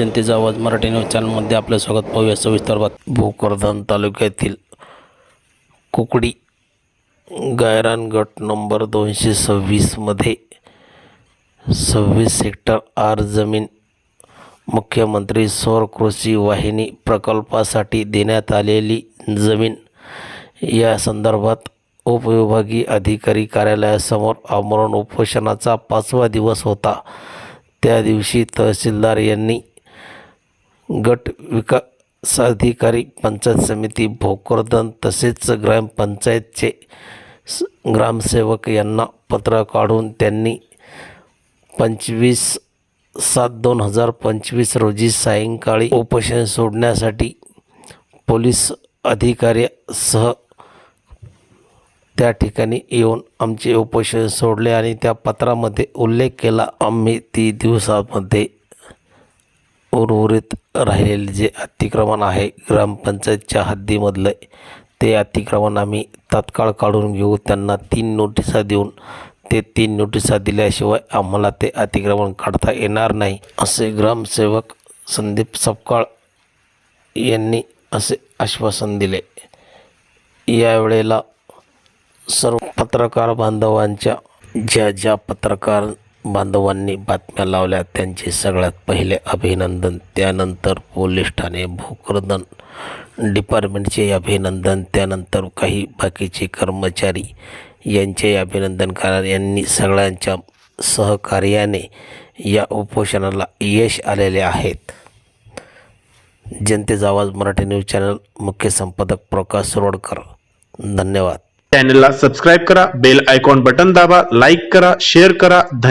जनतेचा आवाज मराठी न्यूज चॅनलमध्ये आपलं स्वागत. पाहूया सविस्तर बात भोकरधन तालुक्यातील कुकडी गायरान गट नंबर दोनशे सव्वीसमध्ये सव्वीस सेक्टर आर जमीन मुख्यमंत्री सौर कृषी वाहिनी प्रकल्पासाठी देण्यात आलेली जमीन या संदर्भात उपविभागीय अधिकारी कार्यालयासमोर आमरण उपोषणाचा पाचवा दिवस होता. त्या दिवशी तहसीलदार यांनी गट विकासाधिकारी पंचायत समिती भोकरदन तसेच ग्रामपंचायतचे स- ग्रामसेवक यांना पत्र काढून त्यांनी पंचवीस सात दोन हजार पंचवीस रोजी सायंकाळी उपोषण सोडण्यासाठी पोलीस अधिकाऱ्यासह त्या ठिकाणी येऊन आमचे उपोषण सोडले आणि त्या पत्रामध्ये उल्लेख केला. आम्ही ती दिवसामध्ये उर्वरित राहिलेले जे अतिक्रमण आहे ग्रामपंचायतच्या हद्दीमधलं ते अतिक्रमण आम्ही तात्काळ काढून घेऊ. त्यांना तीन नोटिसा देऊन ते तीन नोटिसा दिल्याशिवाय आम्हाला ते अतिक्रमण काढता येणार नाही असे ग्रामसेवक संदीप सपकाळ यांनी असे आश्वासन दिले. यावेळेला सर्व पत्रकार बांधवांच्या ज्या ज्या पत्रकार बांधवांनी बातम्या लावल्या. त्यांचे सगळ्यात पहिले अभिनंदन. त्यानंतर पोलीस ठाणे भोकरदन डिपार्टमेंटचे अभिनंदन. त्यानंतर काही बाकीचे कर्मचारी यांचे अभिनंदन कारण यांनी सगळ्यांच्या सहकार्याने या उपोषणाला यश आलेले आहेत. जनतेचा आवाज मराठी न्यूज चॅनल. मुख्य संपादक प्रकाश रोडकर. धन्यवाद. चॅनलला सबस्क्राईब करा. बेल आयकॉन बटन दाबा. लाईक करा. शेअर करा. धन्यवाद